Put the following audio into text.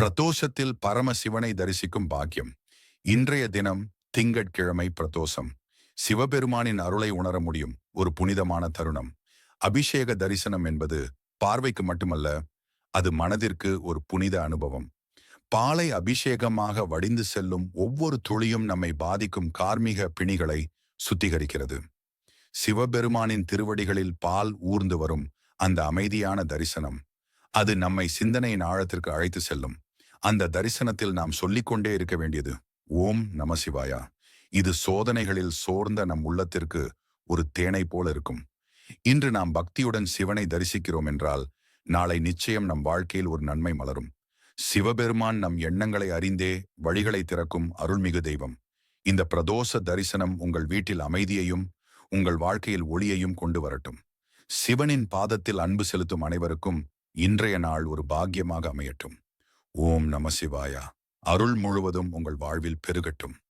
பிரதோஷத்தில் பரமசிவனை தரிசிக்கும் பாக்கியம். இன்றைய தினம் திங்கட்கிழமை பிரதோஷம். சிவபெருமானின் அருளை உணர முடியும் ஒரு புனிதமான தருணம். அபிஷேக தரிசனம் என்பது பார்வைக்கு மட்டுமல்ல அது மனதிற்கு ஒரு புனித அனுபவம். பாலை அபிஷேகமாக வடிந்து செல்லும் ஒவ்வொரு துளியும் நம்மை பாதிக்கும் கார்மீக பிணிகளை சுத்திகரிக்கிறது. சிவபெருமானின் திருவடிகளில் பால் ஊர்ந்து வரும் அந்த அமைதியான தரிசனம். அது நம்மை சிந்தனையின் ஆழத்திற்கு அழைத்து செல்லும். அந்த தரிசனத்தில் நாம் சொல்லிக்கொண்டே இருக்க வேண்டியது ஓம் நம சிவாயா. இது சோதனைகளில் சோர்ந்த நம் உள்ளத்திற்கு ஒரு தேனை போல இருக்கும். இன்று நாம் பக்தியுடன் சிவனை தரிசிக்கிறோம் என்றால் நாளை நிச்சயம் நம் வாழ்க்கையில் ஒரு நன்மை மலரும். சிவபெருமான் நம் எண்ணங்களை அறிந்தே வழிகளை திறக்கும் அருள்மிகு தெய்வம். இந்த பிரதோஷ தரிசனம் உங்கள் வீட்டில் அமைதியையும் உங்கள் வாழ்க்கையில் ஒளியையும் கொண்டு வரட்டும். சிவனின் பாதத்தில் அன்பு செலுத்தும் அனைவருக்கும் இன்றைய நாள் ஒரு பாக்கியமாக அமையட்டும். ஓம் நம சிவாயா. அருள் முழுவதும் உங்கள் வாழ்வில் பெருகட்டும்.